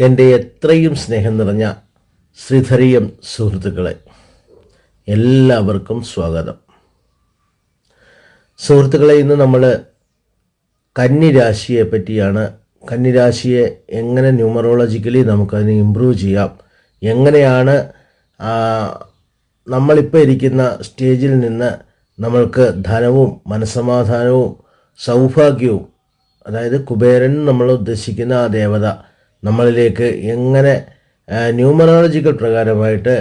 എന്റെ എത്രയും സ്നേഹം നിറഞ്ഞ ശ്രീധരീയം സുഹൃത്തുക്കളെ എല്ലാവർക്കും സ്വാഗതം. സുഹൃത്തുക്കളെ ഇന്ന് നമ്മൾ കന്നിരാശിയെ പറ്റിയാണ്. കന്നിരാശിയെ എങ്ങനെ ന്യൂമറോളജിക്കലി നമുക്കതിനെ ഇമ്പ്രൂവ് ചെയ്യാം? എങ്ങനെയാണ് നമ്മളിപ്പോൾ ഇരിക്കുന്ന സ്റ്റേജിൽ നിന്ന് നമ്മൾക്ക് ധനവും മനസമാധാനവും സൗഭാഗ്യവും അതായത് കുബേരൻ നമ്മൾ ഉദ്ദേശിക്കുന്ന ആ ദേവത നമ്മളിലേക്ക് എങ്ങനെ ന്യൂമറോളജിക്കൽ പ്രകാരമായിട്ട്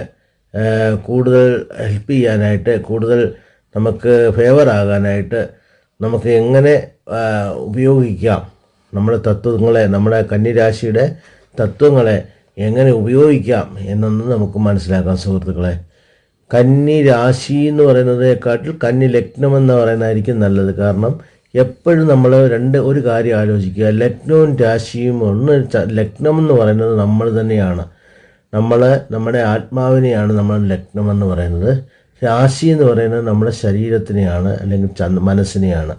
കൂടുതൽ ഹെൽപ്പ് ചെയ്യാനായിട്ട് കൂടുതൽ നമുക്ക് ഫേവർ ആകാനായിട്ട് നമുക്ക് എങ്ങനെ ഉപയോഗിക്കാം നമ്മുടെ തത്വങ്ങളെ നമ്മുടെ കന്നിരാശിയുടെ തത്വങ്ങളെ എങ്ങനെ ഉപയോഗിക്കാം എന്നൊന്ന് നമുക്ക് മനസ്സിലാക്കാം സുഹൃത്തുക്കളെ. കന്നി രാശി എന്ന് പറയുന്നതിനെക്കാട്ടിൽ കന്നി ലഗ്നം എന്ന് പറയുന്നതായിരിക്കും നല്ലത്. കാരണം എപ്പോഴും നമ്മൾ രണ്ട് ഒരു കാര്യം ആലോചിക്കുക. ലഗ്നവും രാശിയും ഒന്ന് ലഗ്നം എന്ന് പറയുന്നത് നമ്മൾ തന്നെയാണ്. നമ്മൾ നമ്മുടെ ആത്മാവിനെയാണ് നമ്മൾ ലഗ്നം എന്ന് പറയുന്നത്. രാശി എന്ന് പറയുന്നത് നമ്മുടെ ശരീരത്തിനെയാണ് അല്ലെങ്കിൽ മനസ്സിനെയാണ്.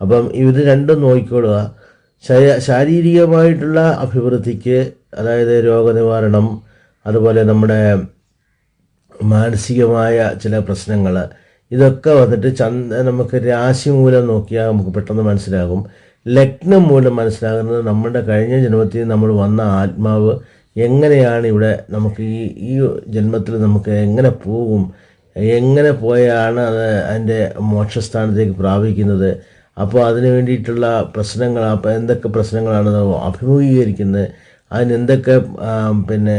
അപ്പം ഇത് രണ്ടും നോക്കിക്കൊള്ളുക. ശാരീരികമായിട്ടുള്ള അഭിവൃദ്ധിക്ക് അതായത് രോഗനിവാരണം അതുപോലെ നമ്മുടെ മാനസികമായ ചില പ്രശ്നങ്ങൾ ഇതൊക്കെ വന്നിട്ട് ചന്ദ് നമുക്ക് രാശി മൂലം നോക്കിയാൽ നമുക്ക് പെട്ടെന്ന് മനസ്സിലാകും. ലഗ്നം മൂലം മനസ്സിലാകുന്നത് നമ്മുടെ കഴിഞ്ഞ ജന്മത്തിൽ നമ്മൾ വന്ന ആത്മാവ് എങ്ങനെയാണ് ഇവിടെ നമുക്ക് ഈ ഈ ജന്മത്തിൽ നമുക്ക് എങ്ങനെ പോകും? എങ്ങനെ പോയാണ് അത് അതിന്റെ മോക്ഷസ്ഥാനത്തേക്ക് പ്രാപിക്കുന്നത്? അപ്പോൾ അതിന് വേണ്ടിയിട്ടുള്ള പ്രശ്നങ്ങൾ അപ്പോൾ എന്തൊക്കെ പ്രശ്നങ്ങളാണ് അഭിമുഖീകരിക്കുന്നത്? അതിനെന്തൊക്കെ പിന്നെ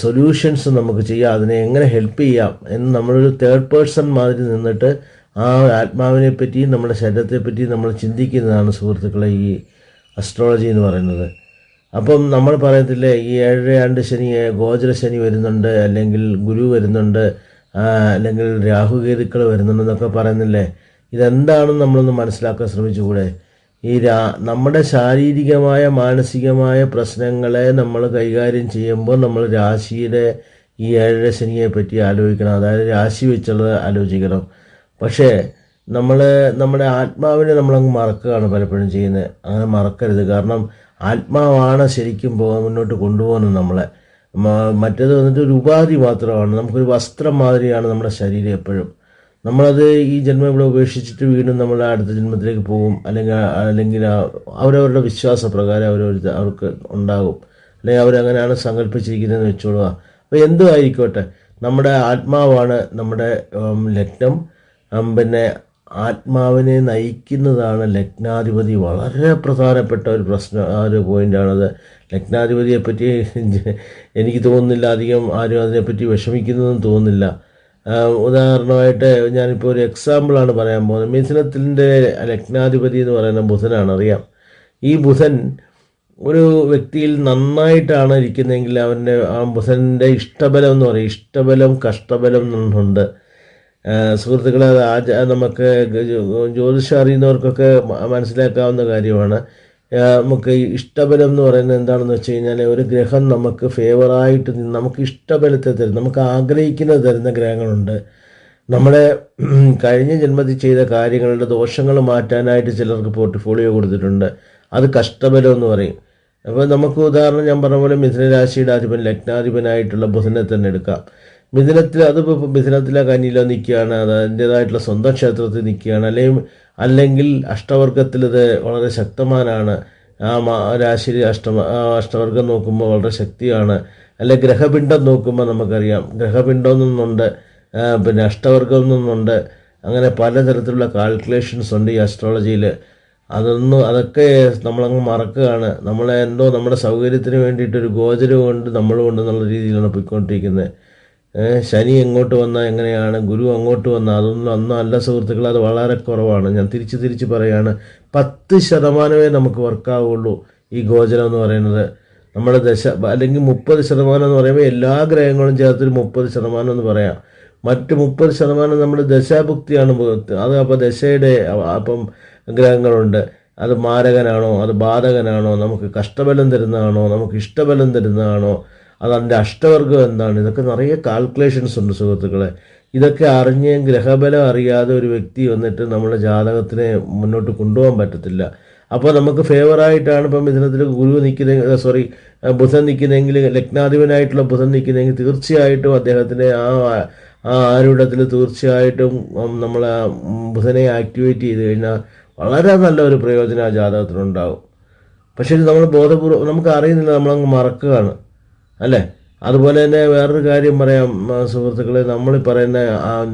സൊല്യൂഷൻസ് നമുക്ക് ചെയ്യാം. അതിനെ എങ്ങനെ ഹെൽപ്പ് ചെയ്യാം എന്ന് നമ്മളൊരു തേർഡ് പേഴ്സൺ മാതിരി നിന്നിട്ട് ആ ആത്മാവിനെ പറ്റിയും നമ്മുടെ ശരീരത്തെ പറ്റിയും നമ്മൾ ചിന്തിക്കുന്നതാണ് സുഹൃത്തുക്കളെ ഈ അസ്ട്രോളജി എന്ന് പറയുന്നത്. അപ്പം നമ്മൾ പറയത്തില്ലേ ഈ ഏഴര ആണ്ട് ശനി ഗോചര ശനി വരുന്നുണ്ട് അല്ലെങ്കിൽ ഗുരു വരുന്നുണ്ട് അല്ലെങ്കിൽ രാഹുകേതുക്കൾ വരുന്നുണ്ടെന്നൊക്കെ പറയുന്നില്ലേ? ഇതെന്താണെന്ന് നമ്മളൊന്ന് മനസ്സിലാക്കാൻ ശ്രമിച്ചുകൂടെ? ഈ രാ നമ്മുടെ ശാരീരികമായ മാനസികമായ പ്രശ്നങ്ങളെ നമ്മൾ കൈകാര്യം ചെയ്യുമ്പോൾ നമ്മൾ രാശിയുടെ ഈ ഏഴര ശനിയെ പറ്റി ആലോചിക്കണം. അതായത് രാശി വെച്ചുള്ളത് ആലോചിക്കണം. പക്ഷേ നമ്മൾ നമ്മുടെ ആത്മാവിനെ നമ്മളങ്ങ് മറക്കുകയാണ് പലപ്പോഴും ചെയ്യുന്നത്. അങ്ങനെ മറക്കരുത്. കാരണം ആത്മാവാണ് ശരിക്കും പോകാൻ മുന്നോട്ട് കൊണ്ടുപോകുന്നത് നമ്മളെ. മറ്റേത് വന്നിട്ട് ഒരു ഉപാധി മാത്രമാണ്. നമുക്കൊരു വസ്ത്രം മാതിരിയാണ് നമ്മുടെ ശരീരം എപ്പോഴും. നമ്മളത് ഈ ജന്മം ഇവിടെ ഉപേക്ഷിച്ചിട്ട് വീണ്ടും നമ്മൾ അടുത്ത ജന്മത്തിലേക്ക് പോകും. അല്ലെങ്കിൽ അല്ലെങ്കിൽ അവരവരുടെ വിശ്വാസപ്രകാരം അവരവർ അവർക്ക് ഉണ്ടാകും. അല്ലെങ്കിൽ അവരങ്ങനെയാണ് സങ്കല്പിച്ചിരിക്കുന്നതെന്ന് വെച്ചോളുക. അപ്പോൾ എന്തും ആയിക്കോട്ടെ നമ്മുടെ ആത്മാവാണ് നമ്മുടെ ലഗ്നം. പിന്നെ ആത്മാവിനെ നയിക്കുന്നതാണ് ലഗ്നാധിപതി. വളരെ പ്രധാനപ്പെട്ട ഒരു പ്രശ്നം ആ ഒരു പോയിന്റാണത് ലഗ്നാധിപതിയെപ്പറ്റി എനിക്ക് തോന്നുന്നില്ല. അധികം ആരും അതിനെപ്പറ്റി വിഷമിക്കുന്നതെന്ന് തോന്നുന്നില്ല. ഉദാഹരണമായിട്ട് ഞാനിപ്പോൾ ഒരു എക്സാമ്പിളാണ് പറയാൻ പോകുന്നത്. മിഥുനത്തിന്റെ ലഗ്നാധിപതി എന്ന് പറയുന്ന ബുധനാണ് അറിയാം ഈ ബുധൻ ഒരു വ്യക്തിയിൽ നന്നായിട്ടാണ് ഇരിക്കുന്നതെങ്കിൽ അവന്റെ ആ ബുധന്റെ ഇഷ്ടബലം എന്ന് പറയും. ഇഷ്ടബലം കഷ്ടബലം എന്നുണ്ട്. സുഹൃത്തുക്കളെ ആച നമുക്ക് ജ്യോതിഷം അറിയുന്നവർക്കൊക്കെ മനസ്സിലാക്കാവുന്ന കാര്യമാണ്. നമുക്ക് ഇഷ്ടബലം എന്ന് പറയുന്നത് എന്താണെന്ന് വെച്ച് കഴിഞ്ഞാൽ ഒരു ഗ്രഹം നമുക്ക് ഫേവറായിട്ട് നമുക്ക് ഇഷ്ടബലത്തെ തരും നമുക്ക് ആഗ്രഹിക്കുന്നത് തരുന്ന ഗ്രഹങ്ങളുണ്ട്. നമ്മുടെ കഴിഞ്ഞ ജന്മത്തിൽ ചെയ്ത കാര്യങ്ങളുടെ ദോഷങ്ങൾ മാറ്റാനായിട്ട് ചിലർക്ക് പോർട്ട്ഫോളിയോ കൊടുത്തിട്ടുണ്ട്. അത് കഷ്ടബലം എന്ന് പറയും. അപ്പോൾ നമുക്ക് ഉദാഹരണം ഞാൻ പറഞ്ഞ പോലെ മിഥുനരാശിയുടെ അധിപൻ ലഗ്നാധിപനായിട്ടുള്ള ബുധനെ തന്നെ എടുക്കാം. മിഥുനത്തിൽ അതിപ്പോൾ മിഥുനത്തിലെ കന്നിയിലോ നിൽക്കുകയാണ് അത് അതിന്റേതായിട്ടുള്ള സ്വന്തം ക്ഷേത്രത്തിൽ നിൽക്കുകയാണ് അല്ലെങ്കിൽ അല്ലെങ്കിൽ അഷ്ടവർഗത്തിലത് വളരെ ശക്തമാനാണ്. ആ രാശി അഷ്ടമ അഷ്ടവർഗം നോക്കുമ്പോൾ വളരെ ശക്തിയാണ്. അല്ലെ ഗ്രഹപിണ്ഡം നോക്കുമ്പോൾ നമുക്കറിയാം. ഗ്രഹപിണ്ഡം നിന്നുണ്ട് പിന്നെ അഷ്ടവർഗം നിന്നുണ്ട്. അങ്ങനെ പലതരത്തിലുള്ള കാൽക്കുലേഷൻസ് ഉണ്ട് ഈ അസ്ട്രോളജിയിൽ അതൊന്നും അതൊക്കെ നമ്മളങ്ങ് മറക്കുകയാണ്. നമ്മളെ എന്തോ നമ്മുടെ സൗകര്യത്തിന് വേണ്ടിയിട്ടൊരു ഗോചരം നമ്മളും ഉണ്ടെന്നുള്ള രീതിയിലാണ് പോയിക്കൊണ്ടിരിക്കുന്നത്. ശനി എങ്ങോട്ട് വന്നാൽ എങ്ങനെയാണ്? ഗുരു അങ്ങോട്ട് വന്നാൽ അതൊന്നും അന്നും അല്ല സുഹൃത്തുക്കൾ അത് വളരെ കുറവാണ്. ഞാൻ തിരിച്ച് തിരിച്ച് പറയുകയാണ് പത്ത് ശതമാനമേ നമുക്ക് വർക്കാവുള്ളൂ ഈ ഗോചരം എന്ന് പറയുന്നത്. നമ്മുടെ ദശ അല്ലെങ്കിൽ മുപ്പത് ശതമാനം എന്ന് പറയുമ്പോൾ എല്ലാ ഗ്രഹങ്ങളും ചേർത്തൊരു മുപ്പത് ശതമാനം എന്ന് പറയാം. മറ്റ് മുപ്പത് ശതമാനം നമ്മുടെ ദശാഭുക്തിയാണ് അത് അപ്പോൾ ദശയുടെ അപ്പം ഗ്രഹങ്ങളുണ്ട്. അത് മാരകനാണോ? അത് ബാധകനാണോ? നമുക്ക് കഷ്ടബലം തരുന്നതാണോ? നമുക്ക് ഇഷ്ടബലം തരുന്നതാണോ? അത് അതിന്റെ അഷ്ടവർഗം എന്താണ്? ഇതൊക്കെ നിറയെ കാൽക്കുലേഷൻസ് ഉണ്ട് സുഹൃത്തുക്കളെ. ഇതൊക്കെ അറിഞ്ഞ് ഗ്രഹബലം അറിയാതെ ഒരു വ്യക്തി വന്നിട്ട് നമ്മുടെ ജാതകത്തിനെ മുന്നോട്ട് കൊണ്ടുപോകാൻ പറ്റത്തില്ല. അപ്പോൾ നമുക്ക് ഫേവറായിട്ടാണ് ഇപ്പം മിഥുനത്തിൽ ഗുരു നിൽക്കുന്ന സോറി ബുധൻ നിൽക്കുന്നെങ്കിൽ ലഗ്നാധിപനായിട്ടുള്ള ബുധൻ നിൽക്കുന്നെങ്കിൽ തീർച്ചയായിട്ടും അദ്ദേഹത്തിന്റെ ആ ആ ആരൂഢത്തിൽ തീർച്ചയായിട്ടും നമ്മൾ ബുധനെ ആക്ടിവേറ്റ് ചെയ്ത് കഴിഞ്ഞാൽ വളരെ നല്ല ഒരു പ്രയോജനം ആ ജാതകത്തിനുണ്ടാകും പക്ഷേ നമ്മൾ ബോധപൂർവം നമുക്ക് അറിയുന്നില്ല നമ്മളങ്ങ് മറക്കുകയാണ്. അല്ലേ? അതുപോലെ തന്നെ വേറൊരു കാര്യം പറയാം സുഹൃത്തുക്കളെ. നമ്മൾ പറയുന്ന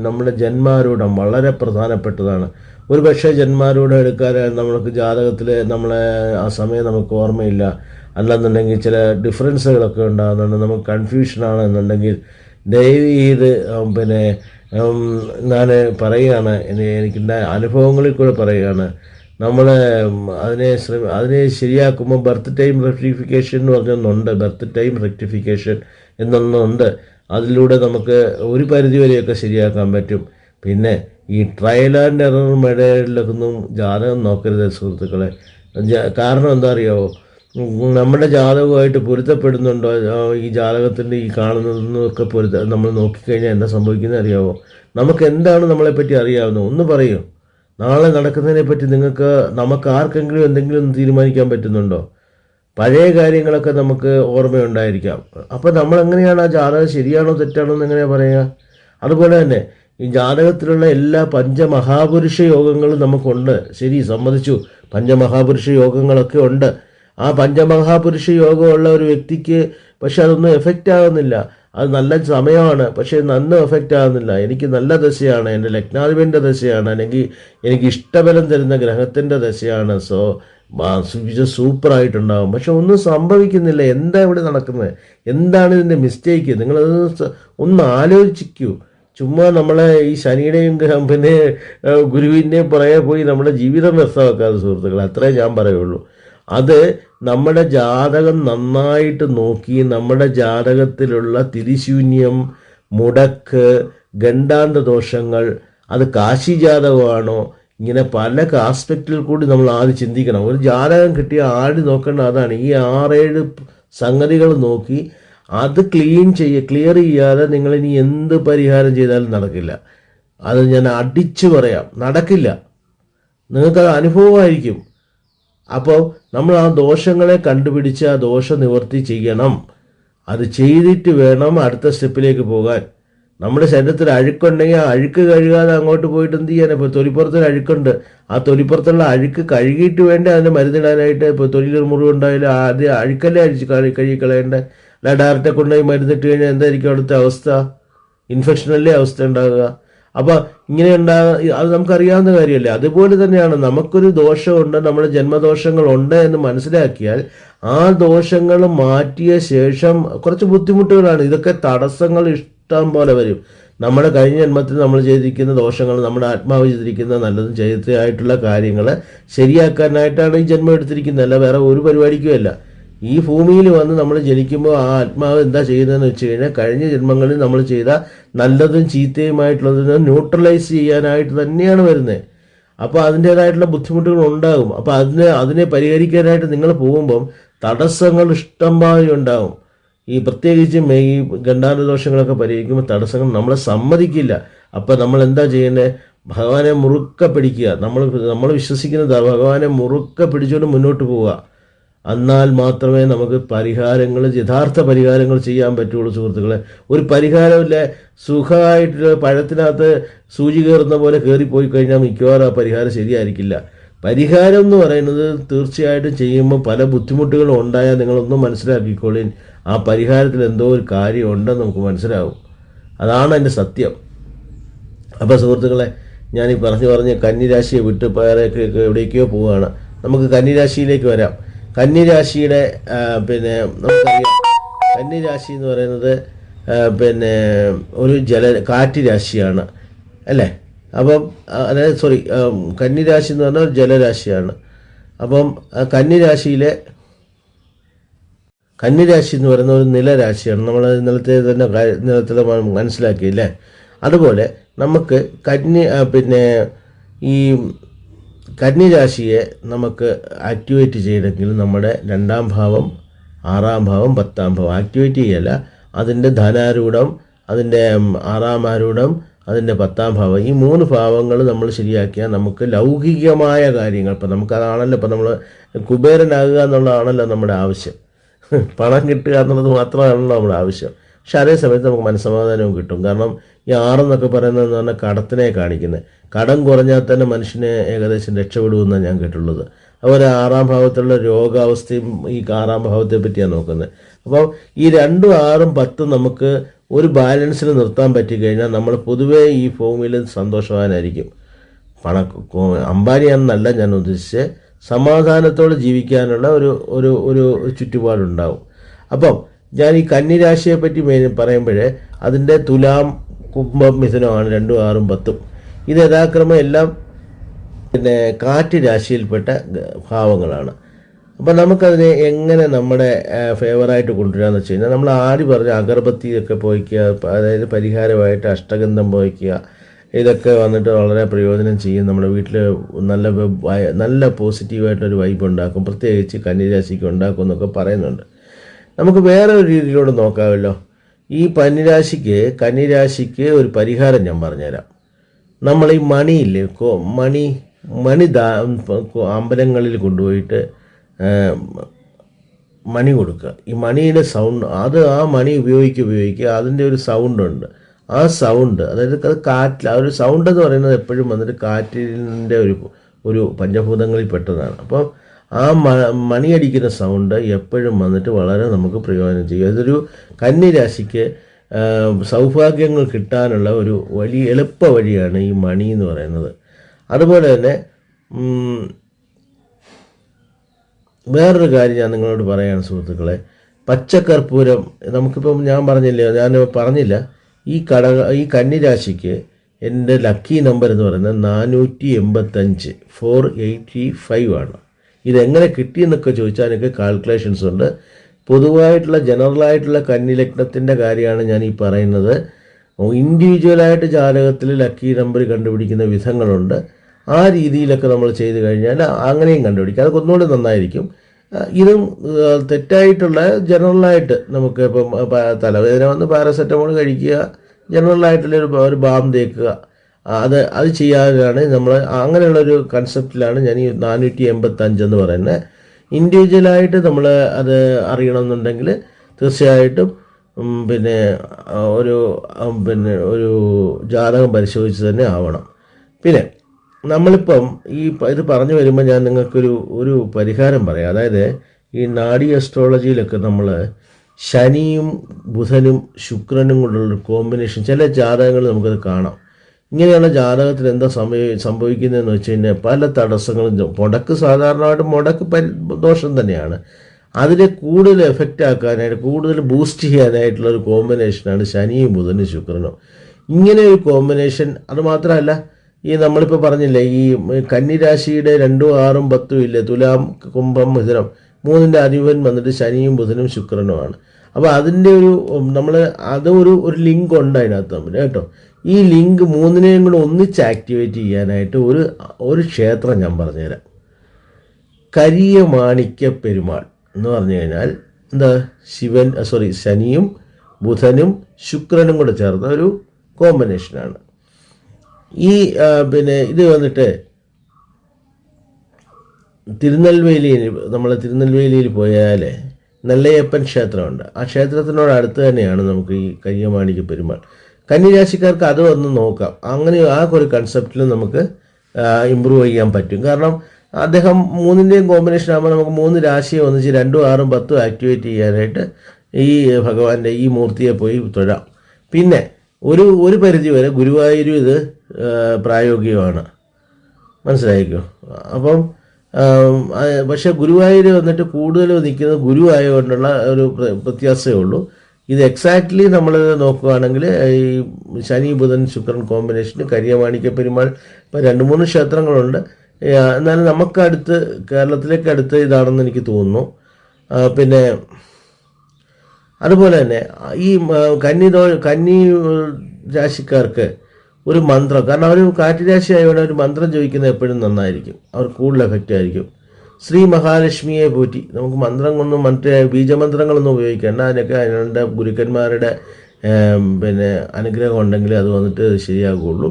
നമ്മുടെ ജന്മാരൂഢം വളരെ പ്രധാനപ്പെട്ടതാണ്. ഒരു പക്ഷേ ജന്മാരൂഢം എടുക്കാൻ നമ്മൾക്ക് ജാതകത്തിൽ നമ്മളെ ആ സമയം നമുക്ക് ഓർമ്മയില്ല. അല്ലെന്നുണ്ടെങ്കിൽ ചില ഡിഫറൻസുകളൊക്കെ ഉണ്ടാകുന്നുണ്ട്. നമുക്ക് കൺഫ്യൂഷനാണ് എന്നുണ്ടെങ്കിൽ ദയവ് ചെയ്ത് പിന്നെ ഞാൻ പറയുകയാണ്. എനി- എനിക്കുണ്ടായ അനുഭവങ്ങളിൽ കൂടെ പറയുകയാണ്. നമ്മൾ അതിനെ ശ്രമ അതിനെ ശരിയാക്കുമ്പോൾ ബർത്ത് ടൈം റെക്ടിഫിക്കേഷൻ എന്ന് പറഞ്ഞൊന്നുണ്ട്. ബർത്ത് ടൈം റെക്ടിഫിക്കേഷൻ എന്നൊന്നുണ്ട്. അതിലൂടെ നമുക്ക് ഒരു പരിധി വരെയൊക്കെ ശരിയാക്കാൻ പറ്റും. പിന്നെ ഈ ട്രയൽ ആൻഡ് എറർ മെഡലിലൊന്നും ജാതകം നോക്കരുത് സുഹൃത്തുക്കളെ. കാരണം എന്താ അറിയാമോ ഉം, നമ്മുടെ ജാതകമായിട്ട് പൊരുത്തപ്പെടുന്നുണ്ടോ? ഈ ജാതകത്തിന്റെ ഈ കാണുന്നതൊക്കെ പൊരുത്ത നമ്മൾ നോക്കിക്കഴിഞ്ഞാൽ എന്താ സംഭവിക്കുന്നത് അറിയാവോ? നമുക്ക് എന്താണ് നമ്മളെപ്പറ്റി അറിയാവുന്നത്? ഒന്ന് പറയൂ. നാളെ നടക്കുന്നതിനെ പറ്റി നിങ്ങൾക്ക് നമുക്ക് ആർക്കെങ്കിലും എന്തെങ്കിലും തീരുമാനിക്കാൻ പറ്റുന്നുണ്ടോ? പഴയ കാര്യങ്ങളൊക്കെ നമുക്ക് ഓർമ്മയുണ്ടായിരിക്കാം. അപ്പോൾ നമ്മൾ എങ്ങനെയാണ് ആ ജാതകം ശരിയാണോ തെറ്റാണോ എന്ന് എങ്ങനെയാണ് പറയുക? അതുപോലെ തന്നെ ഈ ജാതകത്തിലുള്ള എല്ലാ പഞ്ചമഹാപുരുഷ യോഗങ്ങളും നമുക്കുണ്ട്. ശരി സമ്മതിച്ചു. പഞ്ചമഹാപുരുഷ യോഗങ്ങളൊക്കെ ഉണ്ട്. ആ പഞ്ചമഹാപുരുഷ യോഗമുള്ള ഒരു വ്യക്തിക്ക് പക്ഷെ അതൊന്നും എഫക്റ്റ് ആകുന്നില്ല. അത് നല്ല സമയമാണ്. പക്ഷേ നന്ന് എഫക്റ്റ് ആകുന്നില്ല എനിക്ക് നല്ല ദശയാണ്. എന്റെ ലഗ്നാധിപന്റെ ദശയാണ്. അല്ലെങ്കിൽ എനിക്ക് ഇഷ്ടബലം തരുന്ന ഗ്രഹത്തിന്റെ ദശയാണ്. സോ സൂപ്പറായിട്ടുണ്ടാകും പക്ഷെ ഒന്നും സംഭവിക്കുന്നില്ല. എന്താ ഇവിടെ നടക്കുന്നത്? എന്താണ് ഇതിന്റെ മിസ്റ്റേക്ക് നിങ്ങളത് ഒന്ന് ആലോചിക്കൂ. ചുമ്മാ നമ്മളെ ഈ ശനിയുടെയും പിന്നെ ഗുരുവിന്റെയും പുറകെ പോയി നമ്മുടെ ജീവിതം വ്യക്തമാക്കാതെ സുഹൃത്തുക്കൾ അത്രേ ഞാൻ പറയുള്ളൂ. അത് നമ്മുടെ ജാതകം നന്നായിട്ട് നോക്കി നമ്മുടെ ജാതകത്തിലുള്ള തിരിശൂന്യം മുടക്ക് ഗണ്ടാന്ത ദോഷങ്ങൾ അത് കാശി ജാതകമാണോ? ഇങ്ങനെ പല ആസ്പെക്റ്റിൽ കൂടി നമ്മൾ ആദ്യം ചിന്തിക്കണം. ഒരു ജാതകം കിട്ടിയ ആടി നോക്കേണ്ട അതാണ്. ഈ ആറേഴ് സംഗതികൾ നോക്കി അത് ക്ലീൻ ചെയ്യ ക്ലിയർ ചെയ്യാതെ നിങ്ങൾ ഇനി എന്ത് പരിഹാരം ചെയ്താലും നടക്കില്ല. അത് ഞാൻ അടിച്ചു പറയാം. നടക്കില്ല. നിങ്ങൾക്കത് അനുഭവമായിരിക്കും. അപ്പോൾ നമ്മൾ ആ ദോഷങ്ങളെ കണ്ടുപിടിച്ച് ആ ദോഷ നിവർത്തി ചെയ്യണം. അത് ചെയ്തിട്ട് വേണം അടുത്ത സ്റ്റെപ്പിലേക്ക് പോകാൻ. നമ്മുടെ ശരീരത്തിൽ അഴുക്കുണ്ടെങ്കിൽ ആ അഴുക്ക് കഴുകാതെ അങ്ങോട്ട് പോയിട്ട് എന്ത് ചെയ്യാൻ ഇപ്പോൾ തൊലിപ്പുറത്തിൽ അഴുക്കുണ്ട്. ആ തൊലിപ്പുറത്തുള്ള അഴുക്ക് കഴുകിയിട്ട് വേണ്ട അതിന് മരുന്നിടാനായിട്ട്? ഇപ്പോൾ തൊലിയിൽ മുറിവുണ്ടായാലും ആദ്യം അഴുക്കല്ലേ അഴിച്ച് കഴുകി കളയേണ്ടത് അല്ല ഡയറക്റ്റ് കൊണ്ടുപോയി മരുന്നിട്ട് കഴിഞ്ഞാൽ എന്തായിരിക്കും അവിടുത്തെ അവസ്ഥ? ഇൻഫെക്ഷനല്ലേ അവസ്ഥ ഉണ്ടാകുക അപ്പോൾ ഇങ്ങനെ ഉണ്ടാ അത് നമുക്കറിയാവുന്ന കാര്യമല്ലേ? അതുപോലെ തന്നെയാണ് നമുക്കൊരു ദോഷമുണ്ട് നമ്മുടെ ജന്മദോഷങ്ങൾ ഉണ്ട് എന്ന് മനസ്സിലാക്കിയാൽ ആ ദോഷങ്ങൾ മാറ്റിയ ശേഷം കുറച്ച് ബുദ്ധിമുട്ടുകളാണ്. ഇതൊക്കെ തടസ്സങ്ങൾ ഇഷ്ടം പോലെ വരും. നമ്മുടെ കഴിഞ്ഞ ജന്മത്തിൽ നമ്മൾ ചെയ്തിരിക്കുന്ന ദോഷങ്ങൾ നമ്മുടെ ആത്മാവ് ചെയ്തിരിക്കുന്ന നല്ലതും ചരിത്രമായിട്ടുള്ള കാര്യങ്ങൾ ശരിയാക്കാനായിട്ടാണ് ഈ ജന്മം എടുത്തിരിക്കുന്നത്. അല്ല വേറെ ഒരു പരിപാടിക്കുമല്ല. ഈ ഭൂമിയിൽ വന്ന് നമ്മൾ ജനിക്കുമ്പോൾ ആ ആത്മാവ് എന്താ ചെയ്യുന്നതെന്ന് വെച്ച് കഴിഞ്ഞാൽ കഴിഞ്ഞ ജന്മങ്ങളിൽ നമ്മൾ ചെയ്ത നല്ലതും ചീത്തയുമായിട്ടുള്ളതിനെ ന്യൂട്രലൈസ് ചെയ്യാനായിട്ട് തന്നെയാണ് വരുന്നത്. അപ്പോൾ അതിന്റേതായിട്ടുള്ള ബുദ്ധിമുട്ടുകൾ ഉണ്ടാകും. അപ്പോൾ അതിനെ അതിനെ പരിഹരിക്കാനായിട്ട് നിങ്ങൾ പോകുമ്പം തടസ്സങ്ങൾ ഇഷ്ടംമാതിരി ഉണ്ടാകും. ഈ പ്രത്യേകിച്ചും ഈ ഗണ്ഡാനുദോഷങ്ങളൊക്കെ പരിഹരിക്കുമ്പോൾ തടസ്സങ്ങൾ നമ്മളെ സമ്മതിക്കില്ല. അപ്പോൾ നമ്മൾ എന്താ ചെയ്യേണ്ടത് ഭഗവാനെ മുറുക്ക പിടിക്കുക. നമ്മൾ നമ്മൾ വിശ്വസിക്കുന്നത് ഭഗവാനെ മുറുക്ക പിടിച്ചുകൊണ്ട് മുന്നോട്ട് പോവുക. എന്നാൽ മാത്രമേ നമുക്ക് പരിഹാരങ്ങൾ യഥാർത്ഥ പരിഹാരങ്ങൾ ചെയ്യാൻ പറ്റുള്ളൂ സുഹൃത്തുക്കളെ. ഒരു പരിഹാരമില്ല. സുഖമായിട്ട് പഴത്തിനകത്ത് സൂചി കയറുന്ന പോലെ കയറിപ്പോയി കഴിഞ്ഞാൽ മിക്കവാറും ആ പരിഹാരം ശരിയായിരിക്കില്ല. പരിഹാരം എന്ന് പറയുന്നത് തീർച്ചയായിട്ടും ചെയ്യുമ്പോൾ പല ബുദ്ധിമുട്ടുകളും ഉണ്ടായാൽ നിങ്ങളൊന്നും മനസ്സിലാക്കിക്കോളീൻ. ആ പരിഹാരത്തിൽ എന്തോ ഒരു കാര്യം ഉണ്ടെന്ന് നമുക്ക് മനസ്സിലാവും. അതാണ് എന്റെ സത്യം. അപ്പോൾ സുഹൃത്തുക്കളെ ഞാൻ ഈ പറഞ്ഞു പറഞ്ഞ് കന്നിരാശിയെ വിട്ട് പേരൊക്കെ എവിടേക്കോ പോവുകയാണ്. നമുക്ക് കന്നിരാശിയിലേക്ക് വരാം. കന്നിരാശിയുടെ ആ, പിന്നെ നമുക്കറിയാം. കന്നിരാശി എന്ന് പറയുന്നത് പിന്നെ ഒരു ജല കാറ്റ് രാശിയാണ് അല്ലേ? അപ്പം അതായത് സോറി കന്നിരാശി എന്ന് പറഞ്ഞാൽ ജലരാശിയാണ്. അപ്പം കന്യരാശിയിലെ കന്നിരാശി എന്ന് പറയുന്ന ഒരു നിലരാശിയാണ്. നമ്മൾ ഇന്നലത്തെ തന്നെ നിലത്തിൽ മനസ്സിലാക്കിയില്ലേ അതുപോലെ നമുക്ക് കന്നി പിന്നെ ഈ കന്നിരാശിയെ നമുക്ക് ആക്ടിവേറ്റ് ചെയ്യണമെങ്കിൽ നമ്മുടെ രണ്ടാം ഭാവം ആറാം ഭാവം പത്താം ഭാവം. ആക്ടിവേറ്റ് ചെയ്യല്ല. അതിന്റെ ധനാരൂഢം അതിന്റെ ആറാം ആരൂഢം അതിന്റെ പത്താം ഭാവം. ഈ മൂന്ന് ഭാവങ്ങൾ നമ്മൾ ശരിയാക്കിയാൽ നമുക്ക് ലൗകികമായ കാര്യങ്ങൾ ഇപ്പം നമുക്കതാണല്ലോ ഇപ്പം നമ്മൾ കുബേരനാകുക എന്നുള്ളതാണല്ലോ നമ്മുടെ ആവശ്യം. പണം കിട്ടുക എന്നുള്ളത് മാത്രമാണല്ലോ നമ്മുടെ ആവശ്യം. പക്ഷെ അതേ സമയത്ത് നമുക്ക് മനസ്സമാധാനവും കിട്ടും. കാരണം ഈ ആറെന്നൊക്കെ പറയുന്നത് എന്ന് പറഞ്ഞാൽ കടത്തിനെ കാണിക്കുന്നത്. കടം കുറഞ്ഞാൽ തന്നെ മനുഷ്യനെ ഏകദേശം രക്ഷപ്പെടുമെന്നാണ് ഞാൻ കേട്ടുള്ളത് അതുപോലെ ആറാം ഭാവത്തിലുള്ള രോഗാവസ്ഥയും ഈ ആറാം ഭാവത്തെ പറ്റിയാണ് നോക്കുന്നത്. അപ്പോൾ ഈ രണ്ടും ആറും പത്തും നമുക്ക് ഒരു ബാലൻസിൽ നിർത്താൻ പറ്റിക്കഴിഞ്ഞാൽ നമ്മൾ പൊതുവേ ഈ ഭൂമിയിൽ സന്തോഷവാനായിരിക്കും. പണ അമ്പാനിയാണെന്നല്ല ഞാൻ ഉദ്ദേശിച്ചത്. സമാധാനത്തോടെ ജീവിക്കാനുള്ള ഒരു ഒരു ഒരു ചുറ്റുപാടുണ്ടാവും. അപ്പം ഞാൻ ഈ കന്നിരാശിയെ പറ്റി പറയുമ്പോഴേ അതിന്റെ തുലാം കുംഭം മിഥുനമാണ് രണ്ടും ആറും പത്തും. ഇത് യഥാക്രമം എല്ലാം പിന്നെ കാറ്റ് രാശിയിൽപ്പെട്ട ഭാവങ്ങളാണ്. അപ്പം നമുക്കതിനെ എങ്ങനെ നമ്മുടെ ഫേവറായിട്ട് കൊണ്ടുവരാമെന്ന് വെച്ച് കഴിഞ്ഞാൽ നമ്മൾ ആദ്യം പറഞ്ഞ അഗർബത്തിയൊക്കെ പോയിക്കുക അതായത് പരിഹാരമായിട്ട് അഷ്ടഗന്ധം പോയിക്കുക ഇതൊക്കെ വന്നിട്ട് വളരെ പ്രയോജനം ചെയ്യും. നമ്മുടെ വീട്ടിൽ നല്ല നല്ല പോസിറ്റീവായിട്ടൊരു വൈബ് ഉണ്ടാക്കും. പ്രത്യേകിച്ച് കന്നിരാശിക്ക് ഉണ്ടാക്കും എന്നൊക്കെ പറയുന്നുണ്ട്. നമുക്ക് വേറെ ഒരു രീതിയിലൂടെ നോക്കാമല്ലോ. ഈ പന്നിരാശിക്ക് കന്നിരാശിക്ക് ഒരു പരിഹാരം ഞാൻ പറഞ്ഞുതരാം. നമ്മൾ ഈ മണിയില്ലേ മണി മണി ദാ അമ്പലങ്ങളിൽ കൊണ്ടുപോയിട്ട് മണി കൊടുക്കുക. ഈ മണിയുടെ സൗണ്ട് അത് ആ മണി ഉപയോഗിക്കുക ഉപയോഗിക്കുക അതിന്റെ ഒരു സൗണ്ട് ഉണ്ട് ആ സൗണ്ട് അതായത് അത് കാറ്റിൽ ആ ഒരു സൗണ്ട് എന്ന് പറയുന്നത് എപ്പോഴും വന്നിട്ട് കാറ്റിന്റെ ഒരു ഒരു പഞ്ചഭൂതങ്ങളിൽ പെട്ടതാണ്. അപ്പോൾ ആ മണിയടിക്കുന്ന സൗണ്ട് എപ്പോഴും വന്നിട്ട് വളരെ നമുക്ക് പ്രയോജനം ചെയ്യും. അതൊരു കന്നിരാശിക്ക് സൗഭാഗ്യങ്ങൾ കിട്ടാനുള്ള ഒരു വലിയ എളുപ്പ വഴിയാണ് ഈ മണി എന്ന് പറയുന്നത്. അതുപോലെ തന്നെ വേറൊരു കാര്യം ഞാൻ നിങ്ങളോട് പറയാണ് സുഹൃത്തുക്കളെ പച്ചക്കർപ്പൂരം നമുക്കിപ്പം ഞാൻ പറഞ്ഞില്ലേ ഞാൻ പറഞ്ഞില്ല ഈ കട ഈ കന്നിരാശിക്ക് എന്റെ ലക്കി നമ്പർ എന്ന് പറയുന്നത് നാനൂറ്റി എൺപത്തഞ്ച് ഫോർ എയ്റ്റി ഫൈവ് ആണ്. ഇതെങ്ങനെ കിട്ടിയെന്നൊക്കെ ചോദിച്ചാൽ എനിക്ക് കാൽക്കുലേഷൻസ് ഉണ്ട്. പൊതുവായിട്ടുള്ള ജനറലായിട്ടുള്ള കന്നിലഗ്നത്തിന്റെ കാര്യമാണ് ഞാൻ ഈ പറയുന്നത്. ഇൻഡിവിജ്വലായിട്ട് ജാതകത്തിൽ ലക്കി നമ്പർ കണ്ടുപിടിക്കുന്ന വിധങ്ങളുണ്ട്. ആ രീതിയിലൊക്കെ നമ്മൾ ചെയ്തു കഴിഞ്ഞാൽ അങ്ങനെയും കണ്ടുപിടിക്കാം. അതൊക്കെ ഒന്നുകൂടി നന്നായിരിക്കും. ഇതും തെറ്റായിട്ടുള്ള ജനറലായിട്ട് നമുക്ക് ഇപ്പം തലവേദന വന്ന് പാരസെറ്റമോൾ കഴിക്കുക ജനറലായിട്ടുള്ള ഒരു ഒരു ബാം തേക്കുക അത് അത് ചെയ്യാനാണ് നമ്മൾ അങ്ങനെയുള്ളൊരു കൺസെപ്റ്റിലാണ് ഞാൻ ഈ നാനൂറ്റി എൺപത്തഞ്ച് എന്ന് പറയുന്നത്. ഇൻഡിവിജ്വലായിട്ട് നമ്മൾ അത് അറിയണമെന്നുണ്ടെങ്കിൽ തീർച്ചയായിട്ടും പിന്നെ ഒരു പിന്നെ ഒരു ജാതകം പരിശോധിച്ച് തന്നെ ആവണം. പിന്നെ നമ്മളിപ്പം ഈ ഇത് പറഞ്ഞു വരുമ്പോൾ ഞാൻ നിങ്ങൾക്കൊരു ഒരു പരിഹാരം പറയാം. അതായത് ഈ നാഡി അസ്ട്രോളജിയിലൊക്കെ നമ്മൾ ശനിയും ബുധനും ശുക്രനും കൊണ്ടുള്ളൊരു കോമ്പിനേഷൻ ചില ജാതകങ്ങൾ നമുക്കത് കാണാം. ഇങ്ങനെയുള്ള ജാതകത്തിൽ എന്താ സംഭവി സംഭവിക്കുന്നതെന്ന് വെച്ച് കഴിഞ്ഞാൽ പല തടസ്സങ്ങളും മുടക്ക് സാധാരണമായിട്ട് മുടക്ക് ദോഷം തന്നെയാണ്. അതിനെ കൂടുതൽ എഫക്റ്റ് ആക്കാനായിട്ട് കൂടുതൽ ബൂസ്റ്റ് ചെയ്യാനായിട്ടുള്ള ഒരു കോമ്പിനേഷനാണ് ശനിയും ബുധനും ശുക്രനും. ഇങ്ങനെ ഒരു കോമ്പിനേഷൻ അത് മാത്രമല്ല ഈ നമ്മളിപ്പോൾ പറഞ്ഞില്ലേ ഈ കന്നിരാശിയുടെ രണ്ടും ആറും പത്തും ഇല്ല തുലാം കുംഭം മിഥുനം മൂന്നിന്റെ അധിപൻ വന്നിട്ട് ശനിയും ബുധനും ശുക്രനുമാണ്. അപ്പോൾ അതിന്റെ ഒരു നമ്മൾ അതൊരു ഒരു ഒരു ലിങ്ക് ഉണ്ട് അതിനകത്ത് തമ്മിൽ കേട്ടോ? ഈ ലിങ്ക് മൂന്നിനെയും കൂടെ ഒന്നിച്ച് ആക്ടിവേറ്റ് ചെയ്യാനായിട്ട് ഒരു ഒരു ക്ഷേത്രം ഞാൻ പറഞ്ഞുതരാം. കരിയ മാണിക്യ പെരുമാൾ എന്ന് പറഞ്ഞു കഴിഞ്ഞാൽ എന്താ? ശിവൻ സോറി ശനിയും ബുധനും ശുക്രനും കൂടെ ചേർന്ന ഒരു കോമ്പിനേഷനാണ് ഈ പിന്നെ ഇത് വന്നിട്ട് തിരുനെൽവേലിയിൽ നമ്മൾ തിരുനെൽവേലിയിൽ പോയാൽ നെല്ലയപ്പൻ ക്ഷേത്രമുണ്ട്. ആ ക്ഷേത്രത്തിനോട് അടുത്ത് തന്നെയാണ് നമുക്ക് ഈ കയ്യമാണിക്ക് പെരുമാൾ. കന്നിരാശിക്കാർക്ക് അത് ഒന്ന് നോക്കാം. അങ്ങനെ ആ ഒരു കൺസെപ്റ്റിൽ നമുക്ക് ഇമ്പ്രൂവ് ചെയ്യാൻ പറ്റും. കാരണം അദ്ദേഹം മൂന്നിന്റെയും കോമ്പിനേഷൻ ആകുമ്പോൾ നമുക്ക് മൂന്ന് രാശിയെ ഒന്നിച്ച് രണ്ടും ആറും പത്തും ആക്ടിവേറ്റ് ചെയ്യാനായിട്ട് ഈ ഭഗവാന്റെ ഈ മൂർത്തിയെ പോയി തൊഴാം. പിന്നെ ഒരു ഒരു പരിധി വരെ ഗുരുവായൂരും ഇത് പ്രായോഗികമാണ്. മനസ്സിലായിക്കോ? അപ്പം പക്ഷെ ഗുരുവായൂർ വന്നിട്ട് കൂടുതൽ നിൽക്കുന്നത് ഗുരു ആയതുകൊണ്ടുള്ള ഒരു വ്യത്യാസമേ ഉള്ളൂ. ഇത് എക്സാക്ട്ലി നമ്മൾ നോക്കുകയാണെങ്കിൽ ഈ ശനി ബുധൻ ശുക്രൻ കോമ്പിനേഷന് കരിയമാണിക്യ പെരുമാൾ ഇപ്പം രണ്ട് മൂന്ന് ക്ഷേത്രങ്ങളുണ്ട്. എന്നാലും നമുക്കടുത്ത് കേരളത്തിലേക്ക് അടുത്ത് ഇതാണെന്ന് എനിക്ക് തോന്നുന്നു. പിന്നെ അതുപോലെ തന്നെ ഈ കന്നിദോ കന്നി രാശിക്കാർക്ക് ഒരു മന്ത്രം കാരണം അവർ കാറ്റുരാശി ആയതുകൊണ്ട് ഒരു മന്ത്രം ചോദിക്കുന്നത് എപ്പോഴും നന്നായിരിക്കും. അവർ കൂടുതൽ എഫക്റ്റ് ആയിരിക്കും. ശ്രീ മഹാലക്ഷ്മിയെ പോറ്റി. നമുക്ക് മന്ത്രങ്ങളൊന്നും മറ്റേ ബീജമന്ത്രങ്ങളൊന്നും ഉപയോഗിക്കേണ്ട. അതിനൊക്കെ അതിനുണ്ട് ഗുരുക്കന്മാരുടെ പിന്നെ അനുഗ്രഹം ഉണ്ടെങ്കിൽ അത് വന്നിട്ട് ശരിയാകുള്ളൂ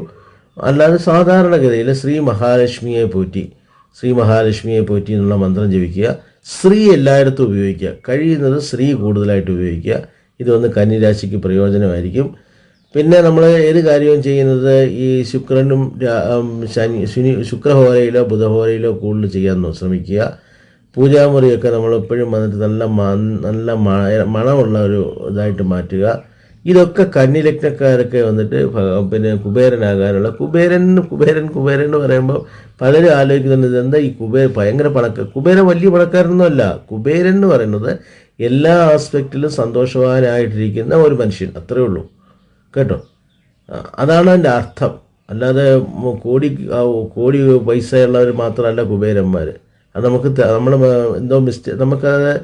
അല്ലാതെ സാധാരണഗതിയിൽ ശ്രീ മഹാലക്ഷ്മിയെ പോറ്റി ശ്രീ മഹാലക്ഷ്മിയെ പോറ്റി എന്നുള്ള മന്ത്രം ജപിക്കുക. ശ്രീ എല്ലായിടത്തും ഉപയോഗിക്കുക. കഴിയുന്നത് ശ്രീ കൂടുതലായിട്ട് ഉപയോഗിക്കുക. ഇത് വന്ന് കന്നിരാശിക്ക് പ്രയോജനമായിരിക്കും. പിന്നെ നമ്മൾ ഏത് കാര്യവും ചെയ്യുന്നത് ഈ ശുക്രനും ശനി ശനി ശുക്രഹോരയിലോ ബുധഹോരയിലോ കൂടുതൽ ചെയ്യാൻ ശ്രമിക്കുക. പൂജാമുറിയൊക്കെ നമ്മൾ എപ്പോഴും വന്നിട്ട് നല്ല നല്ല മണമുള്ള ഒരു ഇതായിട്ട് മാറ്റുക. ഇതൊക്കെ കന്നിലഗ്നക്കാരൊക്കെ വന്നിട്ട് പിന്നെ കുബേരനാകാനുള്ള കുബേരൻ കുബേരൻ കുബേരൻ എന്ന് പറയുമ്പോൾ പലരും ആലോചിക്കുന്നുണ്ട് എന്താ ഈ കുബേര ഭയങ്കര പണക്ക കുബേരൻ വലിയ പണക്കാരനൊന്നുമല്ല കുബേരൻ എന്ന് പറയുന്നത് എല്ലാ ആസ്പെക്റ്റിലും സന്തോഷവാനായിട്ടിരിക്കുന്ന ഒരു മനുഷ്യൻ. അത്രേ ഉള്ളൂ. കേട്ടോ? അതാണ് അതിന്റെ അർത്ഥം. അല്ലാതെ കോടി കോടി പൈസയുള്ളവർ മാത്രമല്ല കുബേരന്മാർ അത് നമുക്ക് നമ്മൾ എന്തോ മിസ്റ്റേക്ക് നമുക്കത്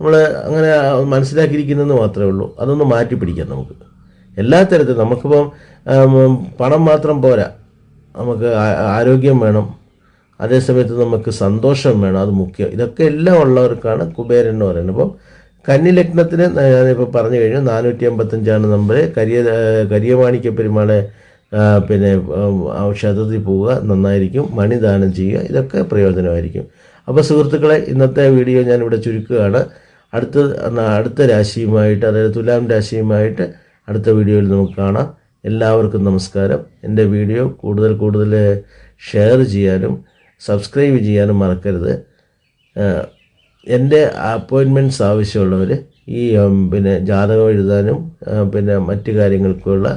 നമ്മൾ അങ്ങനെ മനസ്സിലാക്കിയിരിക്കുന്നതെന്ന് മാത്രമേ ഉള്ളൂ. അതൊന്ന് മാറ്റി പിടിക്കാം നമുക്ക്. എല്ലാ തരത്തിലും നമുക്കിപ്പം പണം മാത്രം പോരാ. നമുക്ക് ആരോഗ്യം വേണം. അതേസമയത്ത് നമുക്ക് സന്തോഷം വേണം. അത് മുഖ്യം. ഇതൊക്കെ എല്ലാം ഉള്ളവർക്കാണ് കുബേരൻ എന്ന് പറയുന്നത്. അപ്പം കന്നി ലഗ്നത്തിന് ഞാനിപ്പോൾ പറഞ്ഞു കഴിഞ്ഞു നാനൂറ്റി അമ്പത്തഞ്ചാണ് നമ്പർ കരിയ കരിയമാണിക്യ പെരുമാളെ പിന്നെ ഔഷധത്തിൽ പോവുക നന്നായിരിക്കും മണിദാനം ചെയ്യുക ഇതൊക്കെ പ്രയോജനമായിരിക്കും. അപ്പോൾ സുഹൃത്തുക്കളെ ഇന്നത്തെ വീഡിയോ ഞാനിവിടെ ചുരുക്കുകയാണ്. അടുത്ത അടുത്ത രാശിയുമായിട്ട് അതായത് തുലാം രാശിയുമായിട്ട് അടുത്ത വീഡിയോയിൽ നമുക്ക് കാണാം. എല്ലാവർക്കും നമസ്കാരം. എന്റെ വീഡിയോ കൂടുതൽ കൂടുതൽ ഷെയർ ചെയ്യാനും സബ്സ്ക്രൈബ് ചെയ്യാനും മറക്കരുത്. എന്റെ അപ്പോയിൻമെന്റ്സ് ആവശ്യമുള്ളവർ ഈ പിന്നെ ജാതകം എഴുതാനും പിന്നെ മറ്റു കാര്യങ്ങൾക്കുള്ള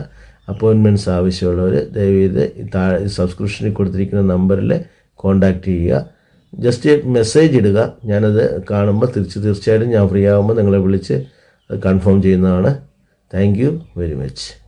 അപ്പോയിൻമെന്റ്സ് ആവശ്യമുള്ളവർ ദയവീത് താഴെ സബ്സ്ക്രിപ്ഷനിൽ കൊടുത്തിരിക്കുന്ന നമ്പറിൽ കോൺടാക്റ്റ് ചെയ്യുക. ജസ്റ്റ് മെസ്സേജ് ഇടുക. ഞാനത് കാണുമ്പോൾ തിരിച്ച് തീർച്ചയായിട്ടും ഞാൻ ഫ്രീ ആകുമ്പോൾ നിങ്ങളെ വിളിച്ച് കൺഫേം ചെയ്യുന്നതാണ്. Thank you very much